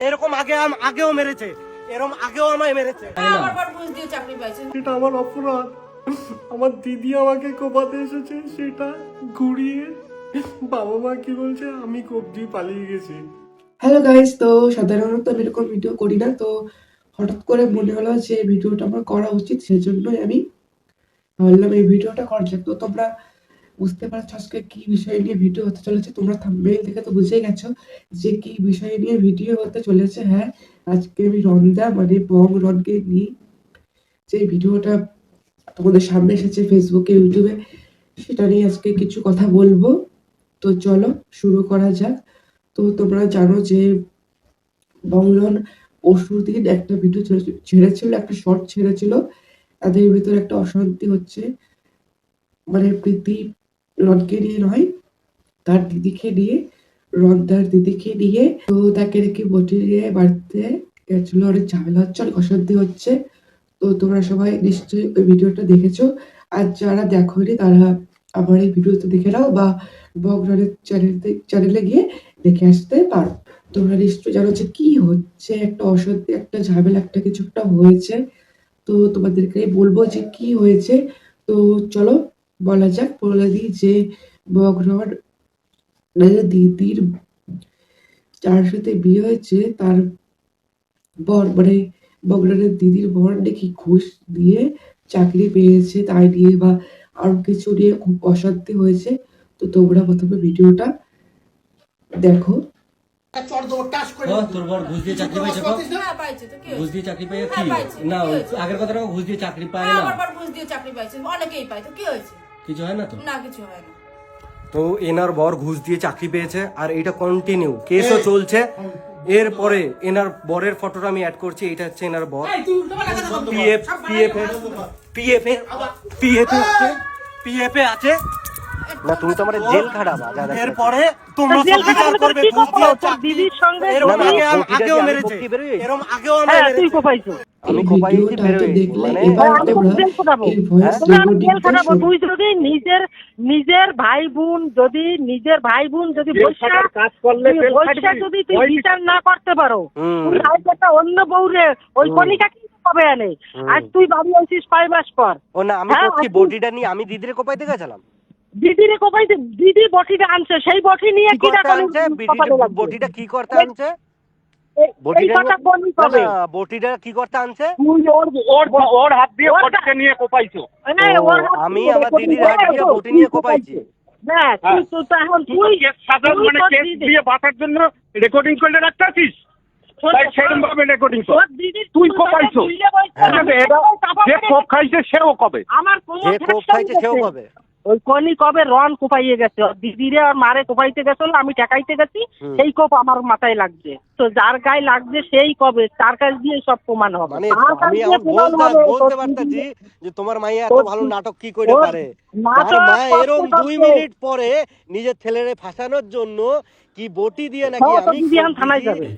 এরকম আগে আম- আগেও মেরেছে। এরকম আগেও আমায় মেরেছে। এটা আমার অপরাধ। আমার দিদি আমাকে কোপাতে এসেছে সেটা ঘুরিয়ে বাবা মা কি বলছে আমি কবজি পালিয়ে গেছি। হ্যালো গাইস তো সাধারণত আমি এরকম ভিডিও করি না তো হঠাৎ করে মনে হলো যে ভিডিওটা আমার করা উচিত সেজন্যই আমি ভাবলাম এই ভিডিওটা করা যাক। তো তোমরা বুঝতে পারছ আজকে কি বিষয় নিয়ে ভিডিও হতে চলেছে? তোমরা থাম্বনেল দেখে তো বুঝেই গেছো যে কি বিষয় নিয়ে ভিডিও হতে চলেছে। হ্যাঁ আজকে আমি রন্দা মানে বং রনকে নিয়ে যে ভিডিওটা তোমাদের সামনে এসেছে ফেসবুকে ইউটিউবে সেটা নিয়ে আজকে কিছু কথা বলব। তো চলো, শুরু করা যাক। তো তোমরা জানো যে বংলন পরশুর দিন একটা ভিডিও ছেড়েছিল, একটা শর্ট ছেড়েছিল। তাদের ভিতরে একটা অশান্তি হচ্ছে। মানে প্রীতি রনকে নিয়ে নয়, তার দিদিকে নিয়ে রন তার দিদিকে নিয়ে তো তাকে রেখে বটিয়ে বাড়িতে গেছিল, অনেক ঝামেলা হচ্ছে, অনেক অশান্তি হচ্ছে। তো তোমরা সবাই নিশ্চয়ই ওই ভিডিওটা দেখেছ। আর যারা দেখোনি, তারা আমার এই ভিডিওতে দেখে নাও বা বগরানের চ্যানেলে চ্যানেলে গিয়ে দেখে আসতে পারো। তোমরা নিশ্চয়ই জানো যে কি হচ্ছে, একটা অশান্তি, একটা ঝামেলা, একটা কিছু একটা হয়েছে। তো তোমাদেরকে বলব যে কি হয়েছে। তো চলো বলা যাক বলে দিই যে বগরন দিদির যার সাথে বিয়ে হয়েছে তার বর মানে বগরানের দিদির বর নাকি ঘুষ দিয়ে চাকরি পেয়েছে তাই নিয়ে বা আরও কিছু নিয়ে খুব অশান্তি হয়েছে। তো তোমরা প্রথমে ভিডিওটা দেখো। ঘুষ দিয়ে চাকরি পাইছে হ্যাঁ পাইছে ঘুষ দিয়ে চাকরি কি? পাইছে, না? আগের কথাটা ঘুষ দিয়ে চাকরি পায় হ্যাঁ, না? বুঝ দিয়ে চাকরি পাইছেন অনেকেই পাই তো কি হয়েছে? কিছু হয় না তো? না কিছু হয় না। তো এনার বর ঘুষ দিয়ে চাকরি পেয়েছে আর এটা কন্টিনিউ কেসও চলছে। এরপরে এনার বরের ফটোটা আমি অ্যাড করছি এটা হচ্ছে এনার বর। পিএফ পিএফ পিএফ পিএফ আছে পিএফ আছে। না তুমি তো আমার জেল খাটাবা এরপরে তোমরা সব বিচার করবে ঘুষ দিয়ে চাকরি। এরকম আগে আম- আগেও মেরেছে। এরকম আগেও মেরেছে। আমি ভিডিওটা তো দেখলে এবার তোমরা এই ভয়েস রেকর্ডিংটা শোনো তুই যদি নিজের নিজের ভাই বোন যদি নিজের ভাই বোন যদি কাজ করলে যদি তুই বিচার না করতে পারো হুম। তুই আজ একটা অন্য বউরে ওই কণিকা কি কবে আনে আজ তুই বাড়ি আসিস ছয় মাস পর। ও না আমি হ্যাঁ, বডিটা নিয়ে আমি দিদিরে কোপাইতে গেছিলাম। দিদিরে কোপাইতে দিদি বটিটা আনছে সেই বটি নিয়ে কি কি করতে আনছে? বডিটা কি করতে আনছে? এই বটিটা কথা নিয়ে- বলি না, কবে? কি করতে আনছে? ওর ওর ওর হাত দিয়ে বটিকে নিয়ে কোপাইছো। না, ও, ওর হাত আমি আমার দিদির হাত দিয়ে বটি নিয়ে কোপাইছি। না তুই তো তখন তুই কেস মানে কেস দিয়ে বাঁচার জন্য রেকর্ডিং করলে রাখতে আছিস রেকর্ডিং কর। তুই কোপাইছো। যে কোপ খাইছে সেও কবে? আমার যে কোপ খাইছে সেও হয়েছে। ওই কনি কবে রন কোপাইয়ে গেছে? ওর দিদিরে আর মারে কোপাইতে গেছিল আমি ঠেকাইতে গেছি সেই কোপ আমার মাথায় লাগছে। তো যার গায়ে লাগছে সেই কবে তার কাছ দিয়ে সব প্রমাণ হবে। মানে আমি বলতে পারতাছি যে তোমার মাইয়া এত ভালো নাটক কি করে পারে? তার মা দুই মিনিট পরে নিজের ছেলেরে ফাঁসানোর জন্য কি বটি দিয়ে নাকি আমি থানায় যাবে।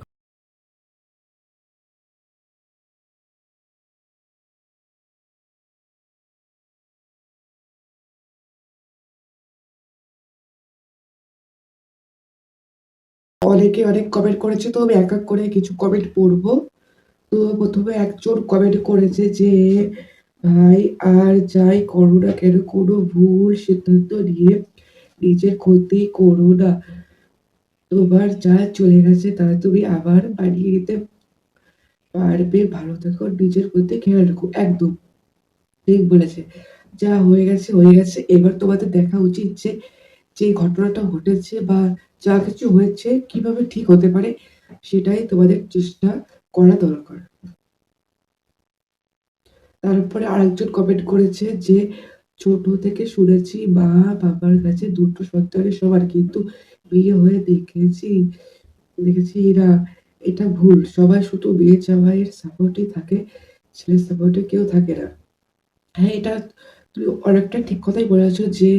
অনেকে অনেক কমেন্ট করেছে, তো আমি এক এক করে কিছু কমেন্ট পড়ব। তো প্রথমে একজন কমেন্ট করেছে যে, ভাই, আর যাই করো না কেন, কোনো ভুল সিদ্ধান্ত নিয়ে নিজের ক্ষতি করো না। তোমার যা চলে গেছে, তা তুমি আবার বানিয়ে নিতে পারবে। ভালো থেকো, নিজের প্রতি খেয়াল রাখো। একদম ঠিক বলেছে। যা হয়ে গেছে হয়ে গেছে। এবার তোমাদের দেখা উচিত যে যে ঘটনাটা ঘটেছে বা যা কিছু হয়েছে, কীভাবে ঠিক হতে পারে, সেটাই তোমাদের চেষ্টা করা দরকার। তারপরে আরেকজন কমেন্ট করেছে যে, ছোট থেকে শুনেছি, মা বাবার কাছে দুটো সন্তানের সবার কিন্তু বিয়ে হয়ে দেখেছি দেখেছি এরা, এটা ভুল। সবাই শুধু বিয়ে জামাইয়ের সাপোর্টই থাকে, ছেলের সাপোর্টে কেউ থাকে না। হ্যাঁ এটা তুমি অনেকটা ঠিক কথাই বলেছ যে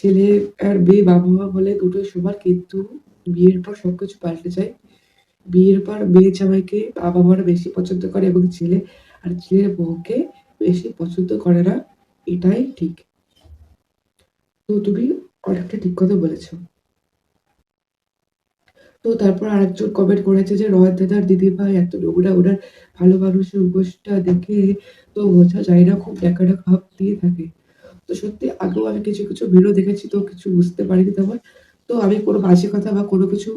ছেলে আর মেয়ে বাবা মা বলে দুটোই সবার কিন্তু বিয়ের পর সবকিছু পাল্টে যায়। বিয়ের পর মেয়ে জামাইকে বাবা মারা বেশি পছন্দ করে এবং ছেলে আর ছেলের বউকে বেশি পছন্দ করে না। এটাই ঠিক। তো তুমি অনেকটা ঠিক কথা বলেছ। তো তারপর আরেকজন কমেন্ট করেছে যে রয় দাদার দিদি ভাই এত নোংরা, ওনার ভালো মানুষের উপোসটা দেখে তো বোঝা যায় না, খুব ডেকা ডেকা ভাব দিয়ে থাকে। তো সত্যি আগেও আমি কিছু কিছু ভিডিও দেখেছি তো কিছু বুঝতে পারিনি তেমন। তো আমি কোনো বাজে কথা বা কোনো কিছু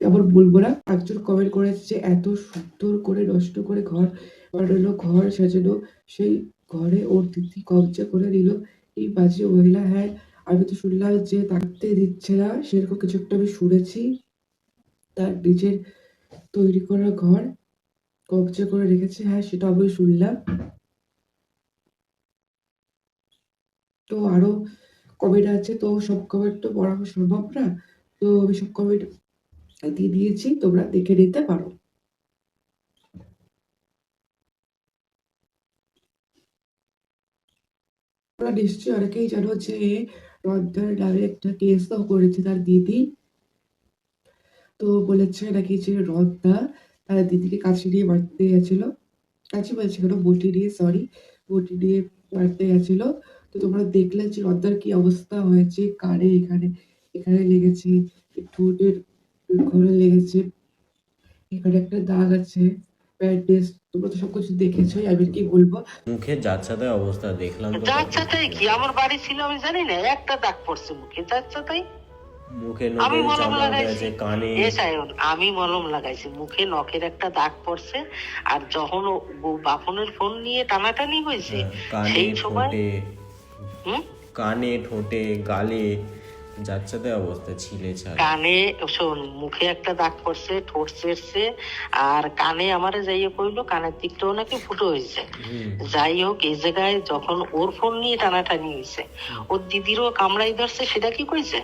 তেমন বলব না। একজন কমেন্ট করেছে যে এত সুন্দর করে নষ্ট করে ঘর বানানো ঘর সাজানো সেই ঘরে ওর দিদি কবজা করে নিল এই বাজে মহিলা হ্যাঁ আমি তো শুনলাম যে থাকতে দিচ্ছে না। সেরকম কিছু একটা আমি শুনেছি। তার নিজের তৈরি করা ঘর কবজা করে রেখেছে। হ্যাঁ সেটা আমি শুনলাম। তো আরও কমেন্ট আছে, তো সব কমেন্ট তো পড়া সম্ভব না। তো আমি সব কমেন্ট দিয়ে দিয়েছি, তোমরা দেখে নিতে পারো। তোমরা নিশ্চয়ই অনেকেই জানো যে রন্ধার নামে একটা কেসও করেছে তার দিদি। তো বলেছে নাকি যে রদ্দা তার দিদিকে কাছে নিয়ে মারতে গেছিল। কাছে বলছে কেন? বটি নিয়ে সরি বটি নিয়ে মারতে গেছিল। তো তোমরা দেখলে যে রদ্দার কি অবস্থা হয়েছে কারে এখানে এখানে লেগেছে ঠোঁটের ঘরে লেগেছে এখানে একটা দাগ আছে ব্যান্ডেজ তোমরা তো সবকিছু দেখেছোই আমি কি বলব? যাচ্ছাতে অবস্থা দেখলাম কি? আমার বাড়ি ছিল আমি জানি না একটা দাগ পড়ছে মুখে যাচ্ছে তাই মুখে আমি নখের মলম চামড়া লাগাইছি। কানে। আমি মলম লাগাইছি মুখে নখের একটা দাগ পড়ছে আর যখন বাপনের ফোন নিয়ে টানাটানি হয়েছে সেই সময় কানে ঠোঁটে গালে যাচ্ছাতে অবস্থা ছিলে ছাড়। কানে শোন মুখে একটা দাগ পড়ছে ঠোঁট চেরছে আর কানে আমারে যাইয়ে কইলো কানের দিকটাও নাকি ফুটো হয়েছে যাই হোক এই জায়গায় যখন ওর ফোন নিয়ে টানাটানি হয়েছে ওর দিদিরও কামড়াই ধরছে সেটা কি কইছে?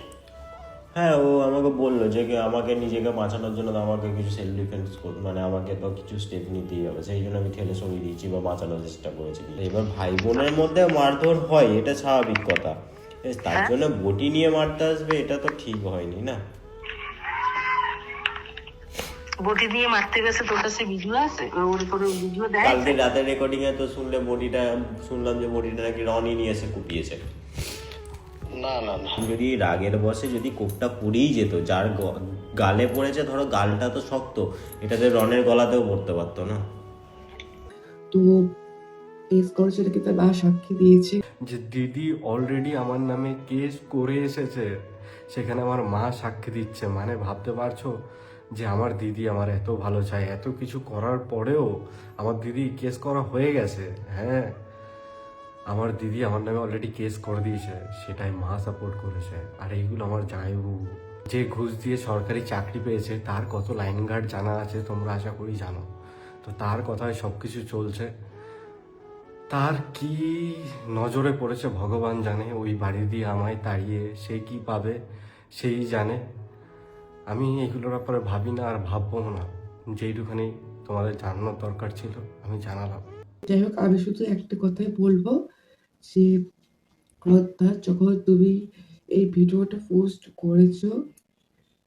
হ্যাঁ ও আমাকে বলল যে আমাকে নিজেকে বাঁচানোর জন্য তো আমাকে কিছু সেলফ ডিফেন্স মানে আমাকে তো কিছু স্টেপ নিতেই হবে। সেই জন্য আমি ঠেলে সরিয়ে দিয়েছি বা বাঁচানোর চেষ্টা করেছি। এবার ভাই বোনের মধ্যে মারধর হয় এটা স্বাভাবিক কথা। তার জন্য বটি নিয়ে মারতে আসবে এটা তো ঠিক হয়নি না? বটি দিয়ে মারতে গেছে তোর কাছে ভিডিও আছে? ওর করে ভিডিও দেয়? কালকে রাতের রেকর্ডিং এ তো শুনলে বডিটা শুনলাম যে বডিটা নাকি রনি নিয়ে এসে কুপিয়েছে। না না না। যদি রাগের বসে যদি কোপটা পড়েই যেত যার গালে পড়েছে ধরো গালটা তো শক্ত এটাতে রনের গলাতেও পড়তে পারতো না। তো কেস করেছে মা সাক্ষী দিয়েছে? যে দিদি অলরেডি আমার নামে কেস করে এসেছে সেখানে আমার মা সাক্ষী দিচ্ছে। মানে ভাবতে পারছ যে আমার দিদি আমার এত ভালো চায় এত কিছু করার পরেও আমার দিদি কেস করা হয়ে গেছে হ্যাঁ? আমার দিদি আমার নামে অলরেডি কেস করে দিয়েছে, সেটাই মা সাপোর্ট করেছে। আর এইগুলো আমার জামাইবু যে ঘুষ দিয়ে সরকারি চাকরি পেয়েছে, তার কত লাইন গার্ড জানা আছে তোমরা আশা করি জানো। তো তার কথায় সব কিছু চলছে। তার কি নজরে পড়েছে ভগবান জানে, ওই বাড়ি দিয়ে আমায় তাড়িয়ে সে কি পাবে, সেই জানে। আমি এইগুলোর ব্যাপারে ভাবি না আর ভাববো না। যেইটুখানি তোমাদের জানানোর দরকার ছিল, আমি জানালাম। যাই হোক, আমি শুধু একটা কথাই বলব। শ্রদ্ধা যখন তুমি এই ভিডিওটা পোস্ট করেছ।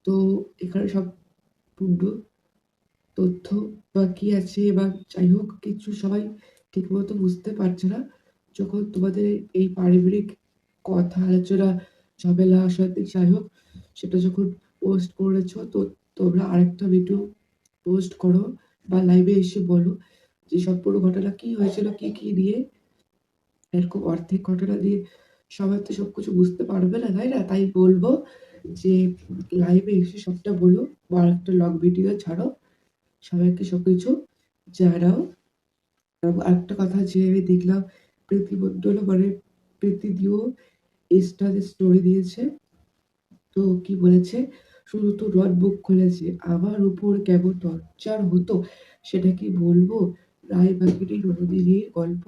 তো এখানে সব পূর্ণ তথ্য বা কি আছে বা যাই হোক কিছু সবাই ঠিকমতো বুঝতে পারছে না। যখন তোমাদের এই পারিবারিক কথা, আলোচনা, ঝামেলা, অশান্তি যাই হোক, সেটা যখন পোস্ট করেছ, তো তোমরা আরেকটা ভিডিও পোস্ট করো বা লাইভে এসে বলো যে সম্পূর্ণ ঘটনা কি হয়েছিল, কি কি নিয়ে এরকম অর্ধেক ঘটনা দিয়ে সবাই তো সবকিছু বুঝতে পারবে না, তাই না? তাই বলব যে লাইভে এসে সবটা বলো বা একটা লং ভিডিও ছাড়ো, সবাইকে সবকিছু জানাও। এবং আরেকটা কথা যে আমি দেখলাম, প্রীতি মণ্ডল মানে প্রীতি দিও ইনস্টাতে স্টোরি দিয়েছে। তো কি বলেছে? শুধু তো রড বুক খুলেছে, আমার উপর কেমন টর্চার হতো, সেটা কি বলব? রায় বাগিনী নন্দিনীর গল্প।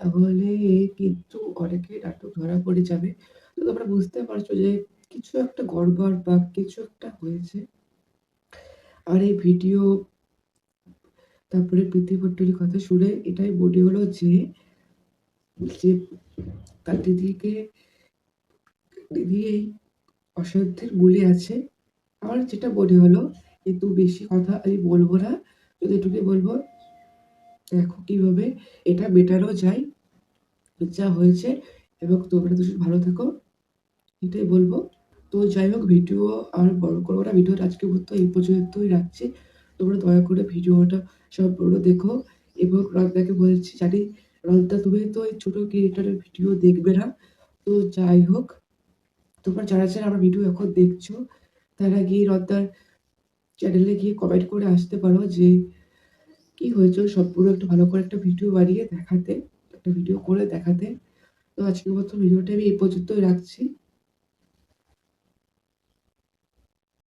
তাহলে কিন্তু অনেকে নাটক ধরা পড়ে যাবে। তো তোমরা বুঝতে পারছ যে কিছু একটা গড়বড় বা কিছু একটা হয়েছে। আর এই ভিডিও তারপরে প্রীতি ভট্টের কথা শুনে এটাই মনে হলো যে যে তার দিদিকে, দিদি এই অসাধ্যের মূলে আছে। আমার যেটা মনে হলো কিন্তু বেশি কথা আমি বলব না। যদি এটুকুই বলব দেখো কীভাবে এটা মেটানো যায়, যা হয়েছে, এবং তোমরা দুজন ভালো থাকো। এটাই বলব। তো যাই হোক, ভিডিও আর বড় করব না। ভিডিওটা আজকে মতো এই পর্যন্তই রাখছি। তোমরা দয়া করে ভিডিওটা সম্পূর্ণ দেখো। এবং রন্দাকে বলছি, জানি রন্দা তুমি তো এই ছোটো ক্রিয়েটারের ভিডিও দেখবে না। তো যাই হোক, তোমরা যারা যারা আমার ভিডিও এখন দেখছ, তারা গিয়ে রন্দার চ্যানেলে গিয়ে কমেন্ট করে আসতে পারো যে কি হয়েছে? সবগুলো একটা ভালো করে একটা ভিডিও বানিয়ে দেখাতে, একটা ভিডিও করে দেখাতে। তো আজকের মতো ভিডিওটা আমি এই পর্যন্তই রাখছি।